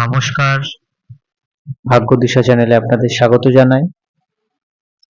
নমস্কার। ভাগ্য দিশা চ্যানেলে আপনাদের স্বাগত জানাই।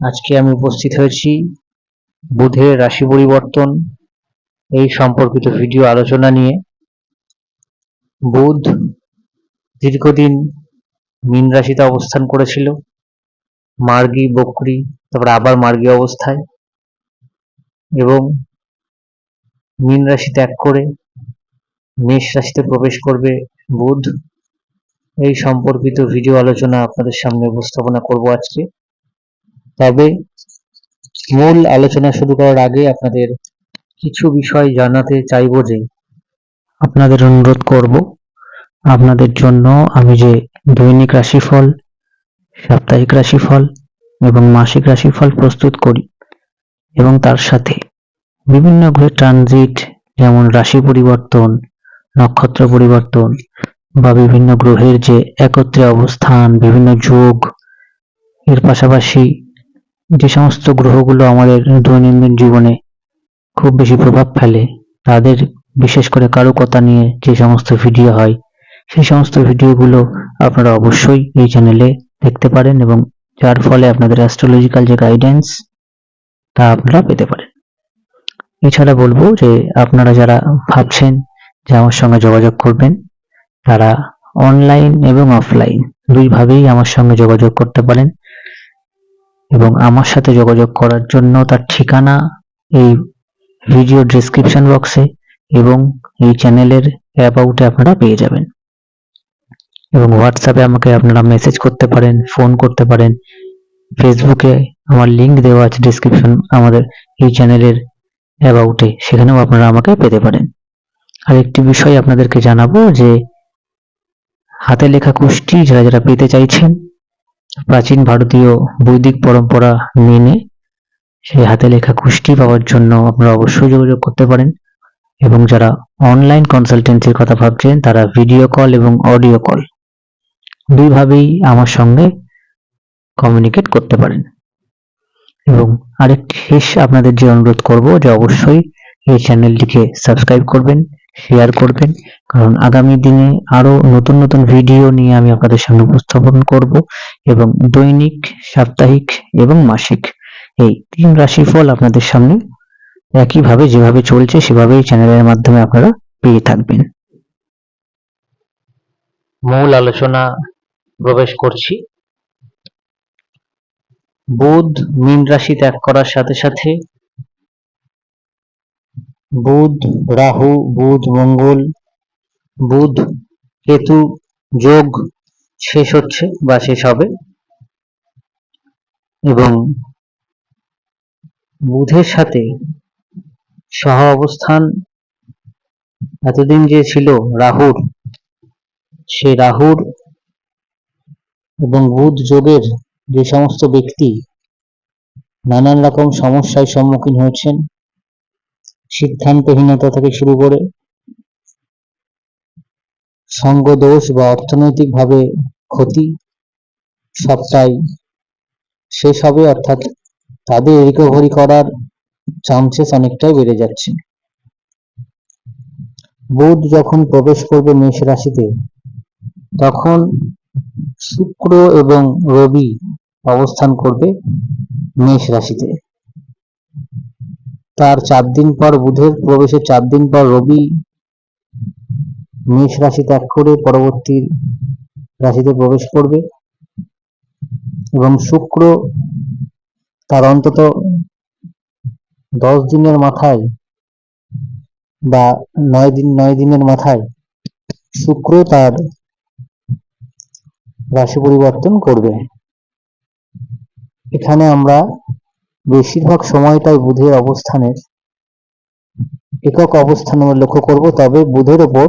আজকে আমি উপস্থিত হয়েছি বুধের রাশি পরিবর্তন এই সম্পর্কিত ভিডিও আলোচনা নিয়ে। বুধ দীর্ঘদিন মীন রাশিতে অবস্থান করেছিল, মার্গী, বকরি, তারপর আবার মার্গী অবস্থায় এবং মীন রাশি ত্যাগ করে মেষ রাশিতে প্রবেশ করবে বুধ। এই সম্পর্কিত ভিডিও আলোচনা আপনাদের সামনে উপস্থাপনা করব আজকে। তবে মূল আলোচনা শুরু করার আগে আপনাদের কিছু বিষয় জানাতে চাইব যে আপনাদের অনুরোধ করব, আপনাদের জন্য আমি যে দৈনিক রাশিফল, সাপ্তাহিক রাশিফল এবং মাসিক রাশিফল প্রস্তুত করি এবং তার সাথে বিভিন্ন গ্রহের ট্রানজিট, যেমন রাশি পরিবর্তন, নক্ষত্র পরিবর্তন বা বিভিন্ন গ্রহের যে একত্রে অবস্থান, বিভিন্ন যোগ, এর পাশাপাশি যে সমস্ত গ্রহগুলো আমাদের দৈনন্দিন জীবনে খুব বেশি প্রভাব ফেলে, তাদের বিশেষ করে কারুকতা নিয়ে যে সমস্ত ভিডিও হয়, সেই সমস্ত ভিডিওগুলো আপনারা অবশ্যই এই চ্যানেলে দেখতে পারেন এবং যার ফলে আপনাদের অ্যাস্ট্রোলজিক্যাল যে গাইডেন্স তা আপনারা পেতে পারেন। এছাড়া বলব যে আপনারা যারা ভাবছেন যে আমার সঙ্গে যোগাযোগ করবেন তারা অনলাইন এবং অফলাইন দুইভাবেই আমার সঙ্গে যোগাযোগ করতে পারেন এবং আমার সাথে যোগাযোগ করার জন্য তার ঠিকানা এই ভিডিও ডেসক্রিপশন বক্সে এবং এই চ্যানেলের অ্যাবাউটে আপনারা পেয়ে যাবেন। এবং হোয়াটসঅ্যাপে আমাকে আপনারা মেসেজ করতে পারেন ফোন করতে পারেন ফেসবুকে আমার লিংক দেওয়া আছে ডেসক্রিপশন আমাদের এই চ্যানেলের অ্যাবাউটে সেখানেও আপনারা আমাকে পেতে পারেন। আর একটি বিষয় আপনাদেরকে জানাব যে হাতে লেখা কুষ্টি যারা যারা পেতে চাইছেন, প্রাচীন ভারতীয় বৈদিক পরম্পরা মেনে সেই হাতে লেখা কুষ্টি পাওয়ার জন্য আপনারা অবশ্যই যোগাযোগ করতে পারেন। এবং যারা অনলাইন কনসালটেন্সির কথা ভাবছেন, তারা ভিডিও কল এবং অডিও কল দুইভাবেই আমার সঙ্গে কমিউনিকেট করতে পারেন। এবং আরেকটি শেষ আপনাদের যে অনুরোধ করব, যে অবশ্যই এই চ্যানেলটিকে সাবস্ক্রাইব করবেন। শেয়ার করবেন। কারণ আগামী দিনে আরও নতুন নতুন ভিডিও নিয়ে আমি আপনাদের সামনে উপস্থাপন করব এবং দৈনিক, সাপ্তাহিক এবং মাসিক। এই তিন রাশিফল আপনাদের সামনে একইভাবে যেভাবে চলছে সেভাবেই চ্যানেলের মাধ্যমে আপনারা পেয়ে থাকবেন। মূল আলোচনা প্রবেশ করছি। বুধ, মীন রাশি ত্যাগ করার সাথে সাথে বুধ, রাহু, বুধ, মঙ্গল, বুধ, কেতু, যোগ, শেষ হচ্ছে বা শেষ হবে। এবং বুধের সাথে সহ অবস্থান এতদিন যে ছিল রাহুর, সে রাহুর এবং বুধ যোগের যে সমস্ত ব্যক্তি নানান রকম সমস্যায় সম্মুখীন হয়েছেন সিদ্ধান্তহীনতা থেকে শুরু করে সঙ্গ দোষ বা অর্থনৈতিকভাবে ক্ষতি সবটাই শেষ হবে, অর্থাৎ তাদের রিকভারি করার চান্সেস অনেকটাই বেড়ে যাচ্ছে। বুধ যখন প্রবেশ করবে মেষ রাশিতে, তখন শুক্র এবং রবি অবস্থান করবে মেষ রাশিতে। তার চার দিন পর বুধের প্রবেশের চার দিন পর রবি মেষ রাশি ত্যাগ করে পরবর্তী রাশিতে প্রবেশ করবে এবং শুক্র তার অন্তত দশ দিনের মাথায় বা নয় দিন, নয় দিনের মাথায় শুক্র তার রাশি পরিবর্তন করবে। এখানে আমরা বেশিরভাগ সময়টাই বুধের অবস্থানের একক অবস্থান আমরা লক্ষ্য করব, তবে বুধের ওপর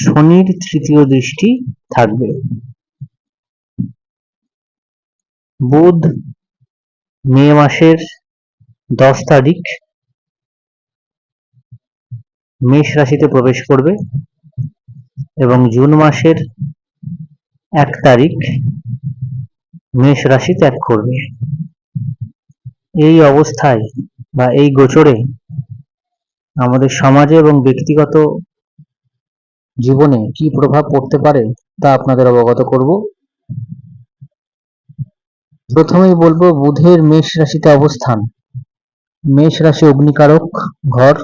শনির তৃতীয় দৃষ্টি থাকবে। বুধ মে মাসের দশ তারিখ মেষ রাশিতে প্রবেশ করবে এবং জুন মাসের এক তারিখ মেষ রাশি ত্যাগ করবে। এই অবস্থায় বা এই গোচরে আমাদের সমাজে এবং ব্যক্তিগত জীবনে কি প্রভাব পড়তে পারে তা আপনাদের অবগত করব। প্রথমেই বলব, বুধের মেষ রাশিতে অবস্থান। মেষ রাশি অগ্নিকারক ঘর,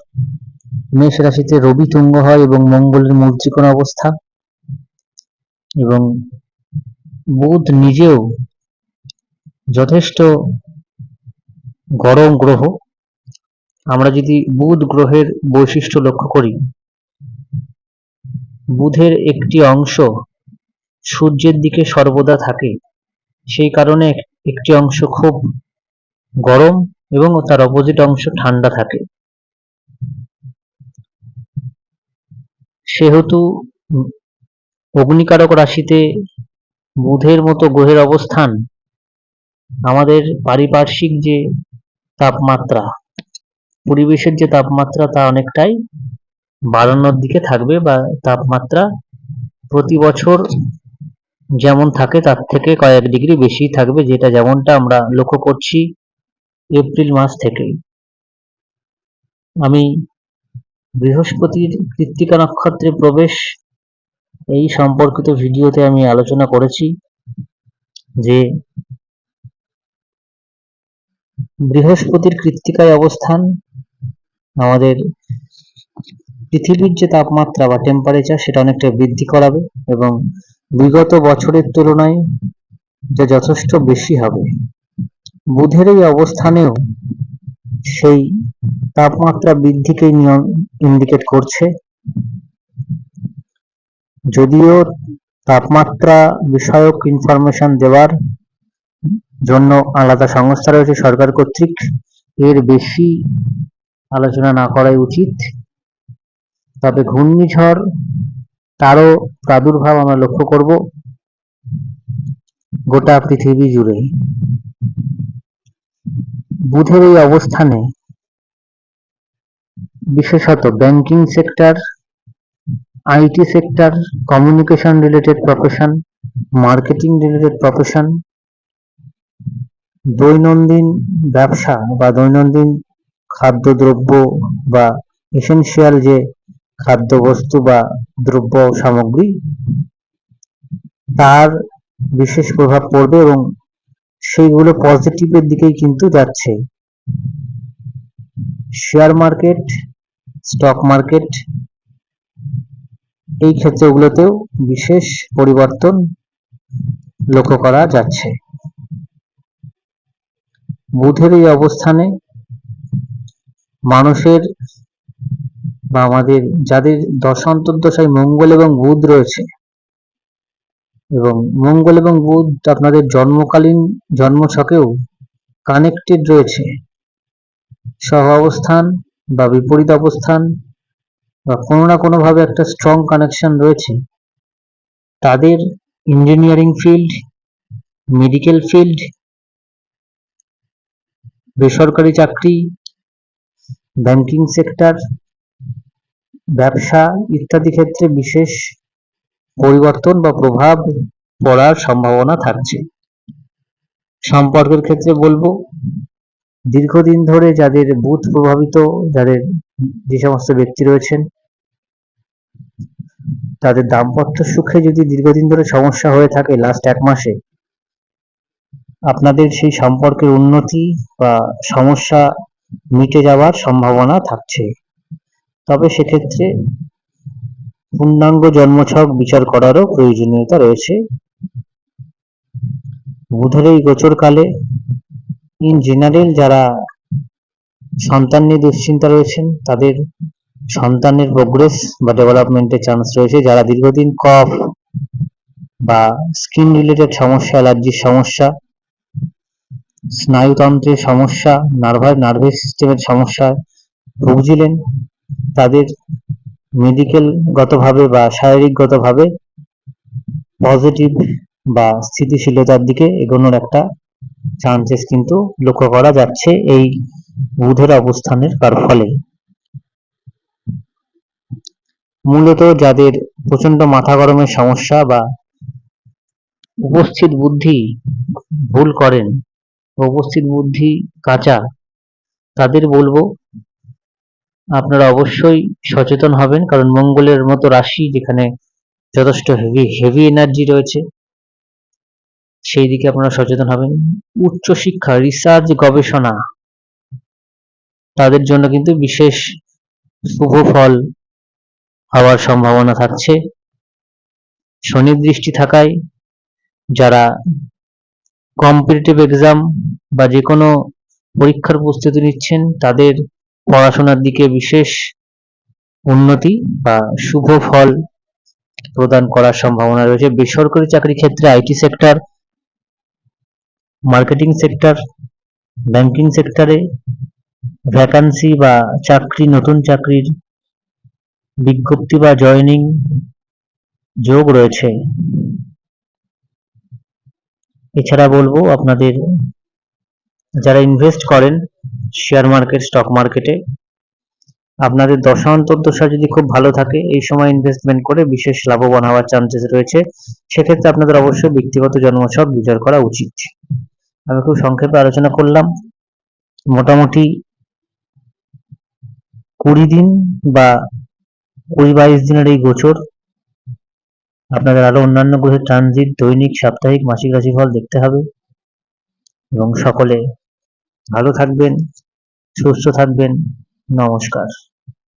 মেষ রাশিতে রবি তুঙ্গ হয় এবং মঙ্গলের মূর্তিকোণ অবস্থা। এবং বুধ নিজেও যথেষ্ট গরম গ্রহ, আমরা যদি বুধ গ্রহের বৈশিষ্ট্য লক্ষ্য করি, বুধের একটি অংশ সূর্যের দিকে সর্বদা থাকে, সেই কারণে একটি অংশ খুব গরম এবং তার অপোজিট অংশ ঠান্ডা থাকে। সেহেতু অগ্নিকারক রাশিতে বুধের মতো গ্রহের অবস্থান আমাদের পারিপার্শ্বিক যে তাপমাত্রা। পরিবেশের যে তাপমাত্রা তা অনেকটাই বাড়ানোর দিকে থাকবে বা তাপমাত্রা প্রতি বছর যেমন থাকে তার থেকে কয়েক ডিগ্রি বেশি থাকবে যেটা যেমনটা আমরা লক্ষ্য করছি এপ্রিল মাস থেকেই। আমি বৃহস্পতির কৃত্তিকা নক্ষত্রে প্রবেশ এই সম্পর্কিত ভিডিওতে আমি আলোচনা করেছি যে বৃহস্পতির কৃত্তিকায় অবস্থান। আমাদের পৃথিবীর যে তাপমাত্রা বা টেম্পারেচার সেটা অনেকটা বৃদ্ধি করাবে এবং বিগত বছরের তুলনায় যা যথেষ্ট বেশি হবে। বুধের এই অবস্থানেও সেই তাপমাত্রা বৃদ্ধিকেই ইন্ডিকেট করছে। যদিও তাপমাত্রা বিষয়ক ইনফরমেশন দেওয়ার জন্য আলাদা সংস্থা রয়েছে সরকার কর্তৃক। এর বেশি আলোচনা না করাই উচিত। তবে ঘূর্ণিঝড়, তারও প্রাদুর্ভাব আমরা লক্ষ্য করব গোটা পৃথিবী জুড়ে। বুধের এই অবস্থানে বিশেষত banking sector, IT sector, communication related profession, marketing related profession দৈনন্দিন ব্যবসা বা দৈনন্দিন খাদ্যদ্রব্য বা এসেনশিয়াল যে খাদ্যবস্তু বা দ্রব্য সামগ্রী, তার বিশেষ প্রভাব পড়বে এবং সেইগুলো পজিটিভের দিকেই কিন্তু যাচ্ছে। শেয়ার মার্কেট স্টক মার্কেট এই ক্ষেত্রগুলোতেও বিশেষ পরিবর্তন লক্ষ্য করা যাচ্ছে। বুধের এই অবস্থানে মানুষের বা আমাদের যাদের দশান্তর্দশায় মঙ্গল এবং বুধ রয়েছে, এবং মঙ্গল এবং বুধ আপনাদের জন্মকালীন জন্মছকেও কানেক্টেড রয়েছে। সহ অবস্থান বা বিপরীত অবস্থান বা কোনো না কোনোভাবে একটা স্ট্রং কানেকশন রয়েছে। তাদের ইঞ্জিনিয়ারিং ফিল্ড মেডিকেল ফিল্ড বেসরকারি চাকরি ব্যাংকিং সেক্টর ব্যবসা ইত্যাদি ক্ষেত্রে বিশেষ পরিবর্তন বা প্রভাব পড়ার সম্ভাবনা থাকছে। সম্পর্কের ক্ষেত্রে বলব, দীর্ঘদিন ধরে যাদের বুথ প্রভাবিত, যাদের যে সমস্ত ব্যক্তি রয়েছেন, তাদের দাম্পত্য সুখে যদি দীর্ঘদিন ধরে সমস্যা হয়ে থাকে লাস্ট এক মাসে আপনাদের সেই সম্পর্কের উন্নতি বা সমস্যা মিটে যাওয়ার সম্ভাবনা থাকছে। তবে সেক্ষেত্রে পূর্ণাঙ্গ জন্মছক বিচার করারও প্রয়োজনীয়তা রয়েছে। বুধের এই গোচরকালে ইন জেনারেল যারা সন্তান নিয়ে দুশ্চিন্তা রয়েছেন, তাদের সন্তানের প্রোগ্রেস বা ডেভেলপমেন্টের চান্স রয়েছে। যারা দীর্ঘদিন কফ বা স্কিন রিলেটেড সমস্যা, অ্যালার্জির সমস্যা স্নায়ুতন্ত্রের সমস্যা নার্ভাস নার্ভাস সিস্টেমের সমস্যা ভুগছিলেন। তাদের মেডিকেল গতভাবে বা শারীরিকগতভাবে পজিটিভ বা স্থিতিশীলতার দিকে এগোনোর একটা চান্সেস কিন্তু লক্ষ্য করা যাচ্ছে এই বুধের অবস্থানের তার ফলে। মূলত যাদের প্রচণ্ড মাথা গরমের সমস্যা বা উপস্থিত বুদ্ধি ভুল করেন উপস্থিত বুদ্ধি কাঁচা, তাদের বলব আপনারা অবশ্যই সচেতন হবেন, কারণ মঙ্গলের মতো রাশি যেখানে যথেষ্ট হেভি হেভি এনার্জি রয়েছে, সেই দিকে আপনারা সচেতন হবেন। উচ্চশিক্ষা রিসার্চ গবেষণা, তাদের জন্য কিন্তু বিশেষ শুভ ফল হওয়ার সম্ভাবনা থাকছে। শনি দৃষ্টি থাকায় যারা কম্পিটিটিভ এক্সাম বা যে কোনো পরীক্ষার প্রস্তুতি নিচ্ছেন, তাদের পড়াশোনার দিকে বিশেষ উন্নতি বা শুভ ফল প্রদান করার সম্ভাবনা রয়েছে। বেসরকারি চাকরি ক্ষেত্রে IT sector marketing sector banking সেক্টরে ভ্যাকান্সি বা চাকরি, নতুন চাকরির বিজ্ঞপ্তি বা জয়েনিং যোগ রয়েছে। এছাড়া বলব আপনাদের যারা ইনভেস্ট করেন শেয়ার মার্কেট স্টক মার্কেটে আপনাদের দশা যদি খুব ভালো থাকে, এই সময় ইনভেস্টমেন্ট করে বিশেষ লাভবান হওয়ার চান্সেস রয়েছে। সেক্ষেত্রে আপনাদের অবশ্যই ব্যক্তিগত জন্মছক বিচার করা উচিত। আমি খুব সংক্ষেপে আলোচনা করলাম। মোটামুটি কুড়ি দিন বা কুড়ি বাইশ দিনের এই গোচর আপনাদের আরও অন্যান্য গ্রহের ট্রানজিট দৈনিক, সাপ্তাহিক, মাসিক রাশিফল দেখতে হবে। এবং সকলে ভালো থাকবেন, সুস্থ থাকবেন। নমস্কার।